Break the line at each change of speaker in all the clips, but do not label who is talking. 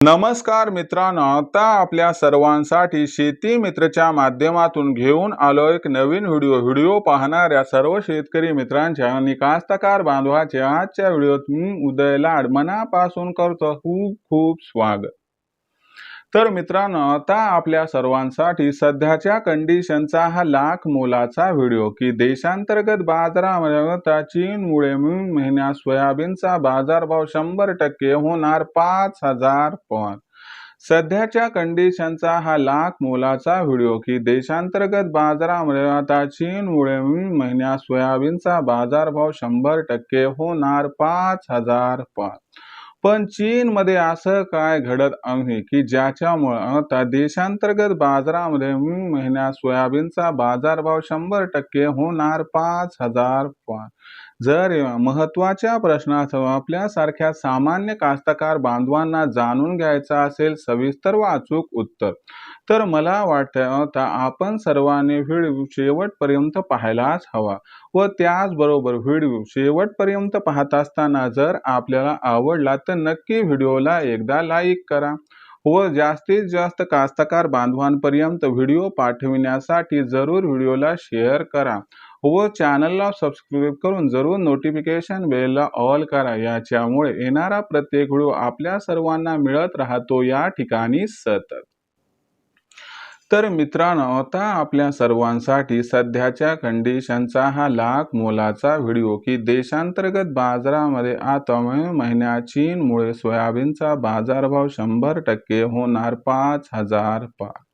नमस्कार मित्रांनो आता आपल्या सर्वांसाठी शेती मित्रच्या माध्यमातून घेऊन आलो एक नवीन व्हिडिओ. व्हिडिओ पाहणाऱ्या सर्व शेतकरी मित्रांच्या आणि कास्तकार बांधवाच्या आजच्या व्हिडिओत मी उदयला मनापासून करतो खूप खूप स्वागत. तर मित्रांनो आता आपल्या सर्वांसाठी सध्याच्या कंडिशनचा हा लाख मोलाचा व्हिडिओ की देशांतर्गत बाजारामध्ये चीनमुळे मे महिन्यात सोयाबीनचा बाजारभाव शंभर टक्के होणार पाच हजार पॉन. सध्याच्या कंडिशनचा हा लाख मोलाचा व्हिडिओ की देशांतर्गत बाजारामध्ये आता चीनमुळे मे महिन्यात सोयाबीनचा बाजारभाव शंभर टक्के होणार पाच हजार पॉन. पण चीनमध्ये असं काय घडत आहे की ज्याच्यामुळं आता देशांतर्गत बाजारामध्ये मे महिन्यात सोयाबीनचा बाजारभाव शंभर टक्के होणार पाच हजार जर महत्त्वाच्या प्रश्नासह आपल्यासारख्या सामान्य कास्तकार बांधवांना जाणून घ्यायचं असेल सविस्तर व अचूक उत्तर. तर मला वाटतं आपण सर्वांनी व्हिडिओ शेवटपर्यंत पाहायलाच हवा व त्याचबरोबर व्हिडिओ शेवटपर्यंत पाहत असताना जर आपल्याला आवडला तर नक्की व्हिडिओला एकदा लाईक करा व जास्तीत जास्त कास्तकार बांधवांपर्यंत व्हिडिओ पाठविण्यासाठी जरूर व्हिडिओला शेअर करा. व चॅनलला सबस्क्राईब करून जरूर नोटिफिकेशन बेलला ऑल करा. याच्यामुळे येणारा प्रत्येक व्हिडिओ आपल्या सर्वांना मिळत राहतो. या ठिकाणी सतत. तर मित्रांनो आता आपल्या सर्वांसाठी सध्याच्या कंडिशनचा हा लाख मोलाचा व्हिडिओ की देशांतर्गत बाजारामध्ये आता मे महिन्यात चीनमुळे सोयाबीनचा बाजारभाव शंभर टक्के होणार पाच हजार पाच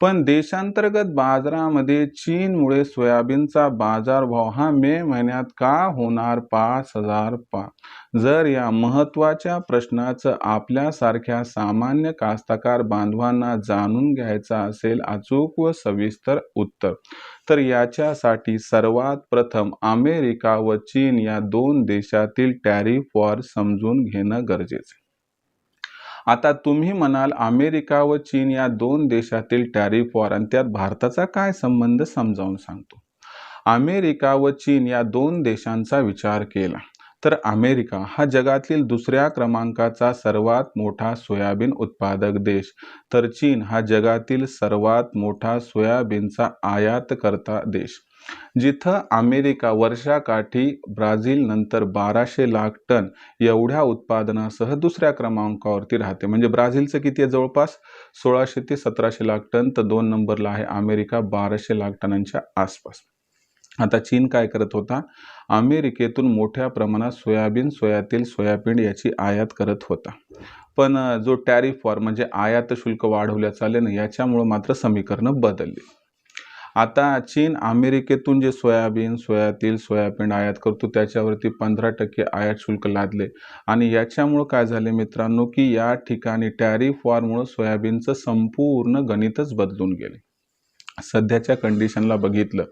पण देशांतर्गत बाजारामध्ये चीनमुळे सोयाबीनचा बाजारभाव हा मे महिन्यात का होणार पाच हजार पा? जर या महत्त्वाच्या प्रश्नाचं आपल्यासारख्या सामान्य कास्तकार बांधवांना जाणून घ्यायचा असेल अचूक व सविस्तर उत्तर तर याच्यासाठी सर्वात प्रथम अमेरिका व चीन या दोन देशातील टॅरिफ वॉर समजून घेणं गरजेचं आता तुम्ही म्हणाल अमेरिका व चीन या दोन देशातील टॅरिफ वॉर आणि त्यात भारताचा काय संबंध समजावून सांगतो. अमेरिका व चीन या दोन देशांचा विचार केला तर अमेरिका हा जगातील दुसऱ्या क्रमांकाचा सर्वात मोठा सोयाबीन उत्पादक देश तर चीन हा जगातील सर्वात मोठा सोयाबीनचा आयातकर्ता देश. जिथं अमेरिका वर्षाकाठी ब्राझील नंतर बाराशे लाख टन एवढ्या उत्पादनासह दुसऱ्या क्रमांकावरती राहते. म्हणजे ब्राझीलचं किती आहे जवळपास? सोळाशे ते सतराशे लाख टन. तर दोन नंबरला आहे अमेरिका बाराशे लाख टनांच्या आसपास. आता चीन काय करत होता? अमेरिकेतून मोठ्या प्रमाणात सोयाबीन सोयातेल सोयाबीन याची आयात करत होता. पण जो टॅरिफ वॉर म्हणजे आयात शुल्क वाढवल्याचं आले ना याच्यामुळं मात्र समीकरणं बदलली. आता चीन अमेरिकेतून जे सोयाबीन सोयातील सोयाबीन आयात करतो त्याच्यावरती पंधरा टक्के आयात शुल्क लादले. आणि याच्यामुळं काय झाले मित्रांनो की या ठिकाणी टॅरिफ वॉरमुळं सोयाबीनचं संपूर्ण गणितच बदलून गेले. सध्याच्या कंडिशनला बघितलं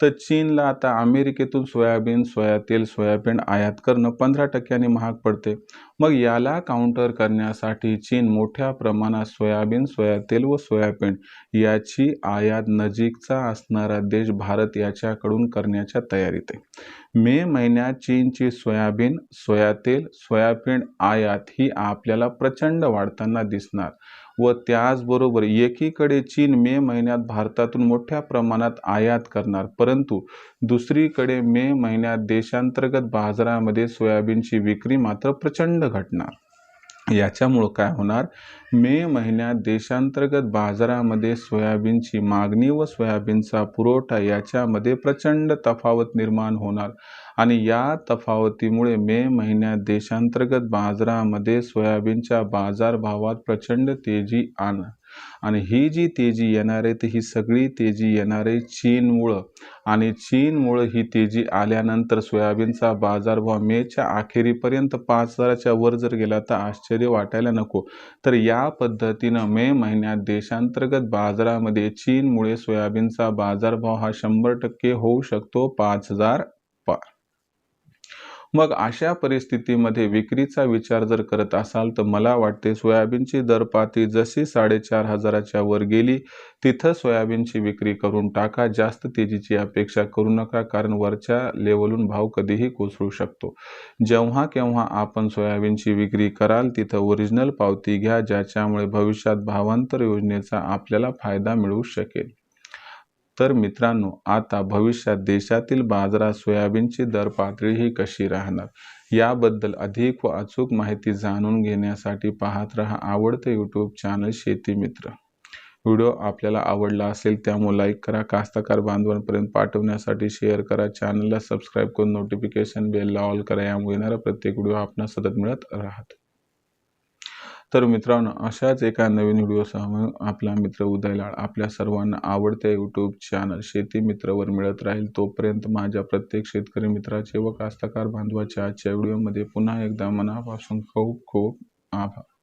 तर चीनला आता अमेरिकेतून सोयाबीन सोयातेल सोयाबीन आयात करणं पंधरा टक्क्यांनी महाग पडते. मग याला काउंटर करण्यासाठी चीन मोठ्या प्रमाणात सोयाबीन सोयातेल व सोयाबीन याची आयात नजीकचा असणारा देश भारत याच्याकडून करण्याच्या तयारीत आहे. मे महिन्यात चीनची सोयाबीन सोयातेल सोयाबीन आयात ही आपल्याला प्रचंड वाढताना दिसणार. व त्याचबरोबर एकीकडे चीन मे महिन्यात भारतातून मोठ्या प्रमाणात आयात करणार. परंतु दुसरीकडे मे महिन्यात देशांतर्गत बाजारामध्ये सोयाबीनची विक्री मात्र प्रचंड घटणार. याच्यामुळं काय होणार? मे महिन्यात देशांतर्गत बाजारामध्ये सोयाबीनची मागणी व सोयाबीनचा पुरवठा याच्यामध्ये प्रचंड तफावत निर्माण होणार. आणि या तफावतीमुळे मे महिन्यात देशांतर्गत बाजारामध्ये सोयाबीनच्या बाजारभावात प्रचंड तेजी आण. आणि ही जी तेजी येणार आहे ती ही सगळी तेजी येणार आहे चीनमुळं. आणि चीनमुळं ही तेजी आल्यानंतर सोयाबीनचा बाजारभाव मेच्या अखेरीपर्यंत पाच हजाराच्या वर जर गेला तर आश्चर्य वाटायला नको. तर या पद्धतीनं मे महिन्यात देशांतर्गत बाजारामध्ये चीनमुळे सोयाबीनचा बाजारभाव हा शंभर टक्के होऊ शकतो पाच हजार मग अशा परिस्थितीमध्ये विक्रीचा विचार जर करत असाल तर मला वाटते सोयाबीनची दरपाती जशी साडेचार हजाराच्या वर गेली तिथं सोयाबीनची विक्री करून टाका. जास्त तेजीची अपेक्षा करू नका कारण वरच्या लेवलून भाव कधीही कोसळू शकतो. जेव्हा केव्हा आपण सोयाबीनची विक्री कराल तिथं ओरिजिनल पावती घ्या ज्याच्यामुळे भविष्यात भावांतर योजनेचा आपल्याला फायदा मिळू शकेल. तर मित्रांनो आता भविष्यात देशातील बाजारात सोयाबीनची दर पातळी ही कशी राहणार? याबद्दल अधिक व अचूक माहिती जाणून घेण्यासाठी पाहत रहा आवडते यूट्यूब चॅनल शेती मित्र. व्हिडिओ आपल्याला आवडला असेल त्यामुळे लाईक करा कास्तकार बांधवांपर्यंत पाठवण्यासाठी शेअर करा चॅनलला सबस्क्राईब करून नोटिफिकेशन बेलला ऑल करा यामुळे येणारा प्रत्येक व्हिडिओ आपण सतत मिळत राहतो. तर मित्रांनो अशाच एका नवीन व्हिडिओसह आपला मित्र उदयलाळ आपल्या सर्वांना आवडत्या यूट्यूब चॅनल शेती मित्रवर मिळत राहील. तोपर्यंत माझ्या प्रत्येक शेतकरी मित्राचे व कास्तकार बांधवाच्या आजच्या व्हिडिओमध्ये पुन्हा एकदा मनापासून खूप खूप आभार.